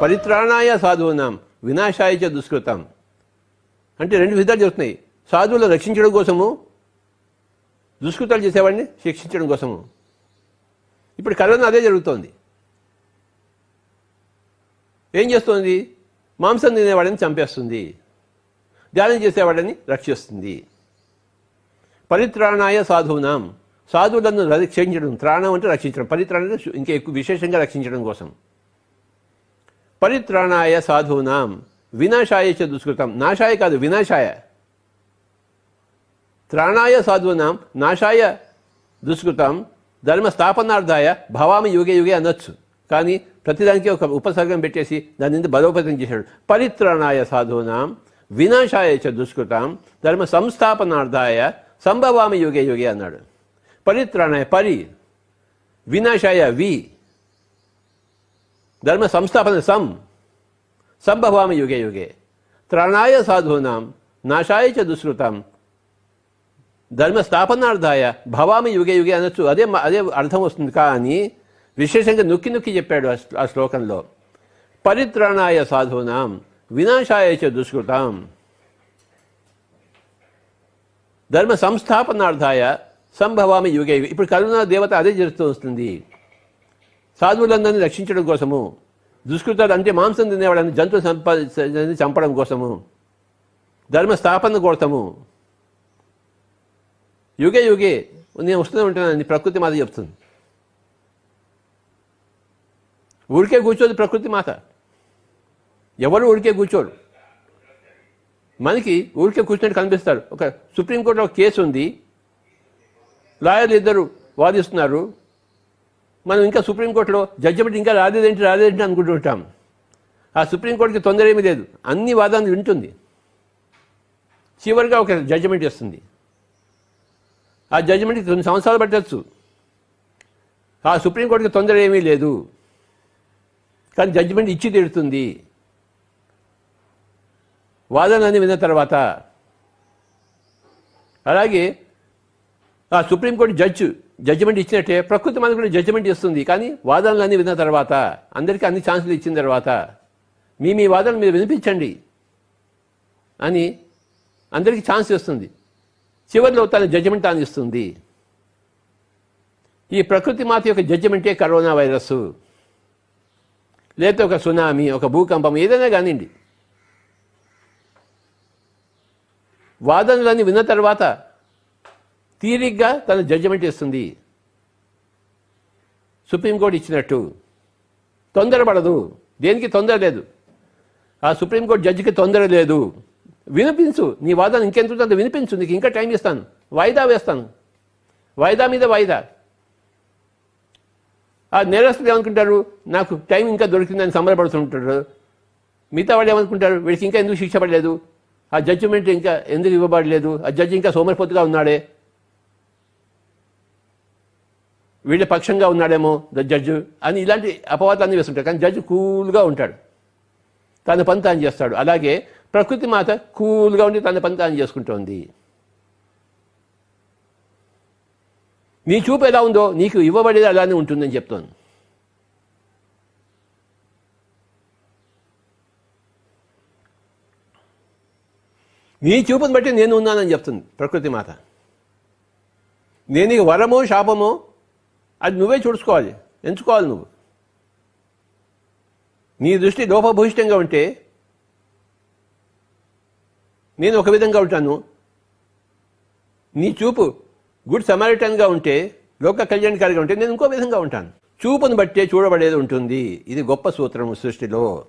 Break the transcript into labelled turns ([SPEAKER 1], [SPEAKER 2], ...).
[SPEAKER 1] పరిత్రాణాయ సాధువునాం వినాశాయ చ దుష్కృతం. అంటే రెండు విధాలు చెప్తున్నాయి సాధువులను రక్షించడం కోసము దుష్కృతాలు చేసేవాడిని శిక్షించడం కోసము. ఇప్పుడు కరోనా అదే జరుగుతోంది. ఏం చేస్తోంది? మాంసం తినేవాడిని చంపేస్తుంది. ధ్యానం చేసేవాడిని రక్షిస్తుంది. పరిత్రాణాయ సాధువునాం. సాధువులను రక్షించడం త్రాణం అంటే రక్షించడం. పరిత్రాణం ఇంకా ఎక్కువ విశేషంగా రక్షించడం కోసం. పరిత్రాణాయ సాధూనాం. వినాశాయ చ దుష్కృతం. నాశాయ కాదు వినాశాయ. త్రాణాయ సాధూనాం నాశాయ దుష్కృతం. ధర్మస్థాపనార్థాయ భవామి యుగే యుగే అనొచ్చు. కానీ ప్రతిదానికి ఒక ఉపసర్గం పెట్టేసి దాని నుంచి బలోపేతం చేశాడు. పరిత్రాణాయ సాధూనాం వినాశాయ చ దుష్కృతం. ధర్మ సంస్థాపనార్థాయ సంభవామి యుగే యుగే అన్నాడు. పరిత్రాణాయ పరి వినాశాయ వి. ధర్మ సంస్థాపన సం. సంభవామి యుగే యుగే. త్రాణాయ సాధూనాం నాశాయ చ దుష్కృతం ధర్మ స్థాపనార్థాయ భవామి యుగే యుగే అనొచ్చు. అదే అదే అర్థం వస్తుంది. కానీ విశేషంగా నొక్కి నొక్కి చెప్పాడు ఆ శ్లోకంలో. పరిత్రాణాయ సాధూనాం వినాశాయ చ దుష్కృతం ధర్మ సంస్థాపనార్థాయ సంభవామి యుగే యుగే. ఇప్పుడు కరుణా దేవత అదే చేస్తూ వస్తుంది. సాధువులందరినీ రక్షించడం కోసము దుష్కృతాలు అంటే మాంసం తినేవాళ్ళని జంతువు సంప చంపడం కోసము ధర్మ స్థాపన కోసము యుగే యుగే నేను వస్తూనే ఉంటానని ప్రకృతి మాత చెప్తుంది. ఊరికే కూర్చోదు ప్రకృతి మాత. ఎవరు ఊరికే కూర్చోరు? మనకి ఊరికే కూర్చున్నట్టు కనిపిస్తారు. ఒక సుప్రీంకోర్టులో ఒక కేసు ఉంది. లాయర్లు ఇద్దరు వాదిస్తున్నారు. మనం ఇంకా సుప్రీంకోర్టులో జడ్జిమెంట్ ఇంకా రాలేదేంటి రాలేదేంటి అనుకుంటుంటాం. ఆ సుప్రీంకోర్టుకి తొందర ఏమీ లేదు. అన్ని వాదనలు వింటుంది. చివరిగా ఒక జడ్జిమెంట్ ఇస్తుంది ఆ జడ్జిమెంట్కి తొమ్మిది సంవత్సరాలు పట్టచ్చు. ఆ సుప్రీంకోర్టుకి తొందర ఏమీ లేదు. కానీ జడ్జిమెంట్ ఇచ్చి తీరుతుంది. వాదనని విన్న తర్వాత. అలాగే ఆ సుప్రీంకోర్టు జడ్జి జడ్జిమెంట్ ఇచ్చినట్టే ప్రకృతి మనకు కూడా జడ్జిమెంట్ ఇస్తుంది. కానీ వాదనలన్నీ విన్న తర్వాత అందరికీ అన్ని ఛాన్సులు ఇచ్చిన తర్వాత మీ మీ వాదనలు మీరు వినిపించండి అని అందరికీ ఛాన్స్ ఇస్తుంది. చివరిలో తన జడ్జిమెంట్ తాను ఇస్తుంది. ఈ ప్రకృతి మాత యొక్క జడ్జిమెంటే కరోనా వైరస్ లేకపోతే ఒక సునామీ ఒక భూకంపం ఏదైనా కానివ్వండి. వాదనలన్నీ విన్న తర్వాత తీరిగ్గా తన జడ్జిమెంట్ ఇస్తుంది సుప్రీంకోర్టు ఇచ్చినట్టు. తొందరపడదు. దేనికి తొందర లేదు? ఆ సుప్రీంకోర్టు జడ్జికి తొందర లేదు. వినిపించు. నీ వాదన ఇంకెంత అంత వినిపించు. నీకు ఇంకా టైం ఇస్తాను. వాయిదా వేస్తాను. వాయిదా మీద వాయిదా. ఆ నేరస్తులు ఏమనుకుంటారు? నాకు టైం ఇంకా దొరికిందని సంబరపడుతుంటారు. మిగతా వాళ్ళు ఏమనుకుంటారు? వీడికి ఇంకా ఎందుకు శిక్ష పడలేదు? ఆ జడ్జిమెంట్ ఇంకా ఎందుకు ఇవ్వబడలేదు? ఆ జడ్జి ఇంకా సోమరిపోతుగా ఉన్నాడే. వీళ్ళ పక్షంగా ఉన్నాడేమో ద జడ్జు అని ఇలాంటి అపవాదాన్ని వేస్తుంటాడు కానీ జడ్జి కూల్గా ఉంటాడు. తన పని తాను చేస్తాడు. అలాగే ప్రకృతి మాత కూల్గా ఉండి తన పని తాను చేసుకుంటోంది. నీ చూపు ఎలా ఉందో నీకు ఇవ్వబడేది అలానే ఉంటుందని చెప్తాను నీ చూపును బట్టి నేను ఉన్నానని చెప్తుంది ప్రకృతి మాత. నేను వరమో శాపమో అది నువ్వే చూసుకోవాలి. ఎంచుకోవాలి నువ్వు. నీ దృష్టి లోపభూయిష్టంగా ఉంటే నేను ఒక విధంగా ఉంటాను. నీ చూపు గుడ్ సమారిటన్గా ఉంటే లోక కళ్యాణకారిగా ఉంటే నేను ఇంకో విధంగా ఉంటాను. చూపును బట్టే చూడబడేది ఉంటుంది. ఇది గొప్ప సూత్రము సృష్టిలో.